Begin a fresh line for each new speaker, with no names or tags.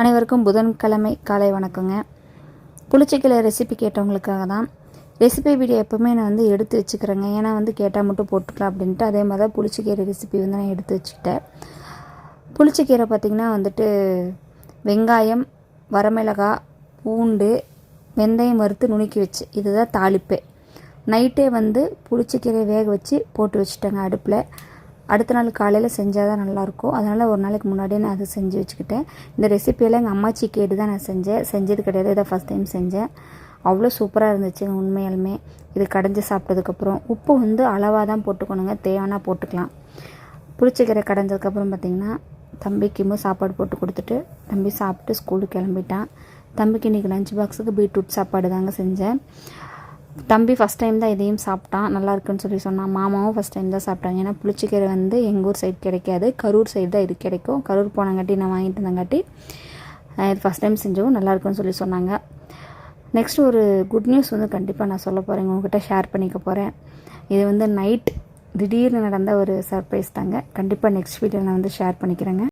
அனைவருக்கும் புதன்கிழமை காலை வணக்கங்க. புளிச்சக்கீரை ரெசிபி கேட்டவங்களுக்காக தான் ரெசிபி வீடியோ எப்போவுமே நான் வந்து எடுத்து வச்சுக்கிறேங்க. ஏன்னா வந்து கேட்டால் மட்டும் போட்டுக்கலாம் அப்படின்ட்டு அதே மாதிரி தான் புளிச்சக்கீரை ரெசிபி வந்து நான் எடுத்து வச்சுக்கிட்டேன். புளிச்சக்கீரை பார்த்திங்கன்னா வந்துட்டு வெங்காயம் வரமிளகாய் பூண்டு வெந்தயம் வறுத்து நுணுக்கி வச்சு இதுதான் தாளிப்பே. நைட்டே வந்து புளிச்சக்கீரை வேக வச்சு போட்டு வச்சுட்டேங்க அடுப்பில். அடுத்த நாள் காலையில் செஞ்சால் தான் நல்லாயிருக்கும். அதனால் ஒரு நாளைக்கு முன்னாடியே நான் அதை செஞ்சு வச்சுக்கிட்டேன். இந்த ரெசிப்பியெல்லாம் எங்கள் அம்மாச்சி கேட்டு தான் நான் செஞ்சேன். செஞ்சது கிடையாது. இதை ஃபஸ்ட் டைம் செஞ்சேன். அவ்வளோ சூப்பராக இருந்துச்சுங்க உண்மையாலுமே. இது கடைஞ்சி சாப்பிட்டதுக்கப்புறம் உப்பு வந்து அளவாக தான் போட்டுக்கணுங்க. தேவைன்னா போட்டுக்கலாம். புளிச்சக்கீரை கடைஞ்சதுக்கப்புறம் பார்த்திங்கன்னா தம்பிக்கு சாப்பாடு போட்டு கொடுத்துட்டு தம்பி சாப்பிட்டு ஸ்கூலுக்கு கிளம்பிட்டான். தம்பிக்கு இன்றைக்கி லஞ்ச் பாக்ஸுக்கு பீட்ரூட் சாப்பாடு தாங்க செஞ்சேன். தம்பி ஃபஸ்ட் டைம் தான் இதையும் சாப்பிட்டான். நல்லா இருக்குன்னு சொல்லி சொன்னான். மாமாவும் ஃபஸ்ட் டைம் தான் சாப்பிட்டாங்க. ஏன்னா புளிச்சிக்கரை வந்து எங்கள் ஊர் சைடு கிடைக்காது. கரூர் சைடு தான் இது கிடைக்கும். கரூர் போனங்காட்டி நான் வாங்கிட்டு வந்தங்காட்டி இது ஃபஸ்ட் டைம் செஞ்சவும் நல்லா இருக்குன்னு சொல்லி சொன்னாங்க. நெக்ஸ்ட் ஒரு குட் நியூஸ் வந்து கண்டிப்பாக நான் சொல்ல போகிறேன் உங்ககிட்ட ஷேர் பண்ணிக்க போகிறேன் இது வந்து நைட் திடீர்னு நடந்த ஒரு சர்ப்ரைஸ் தாங்க. கண்டிப்பாக நெக்ஸ்ட் வீடியோ நான் வந்து ஷேர் பண்ணிக்கிறேங்க.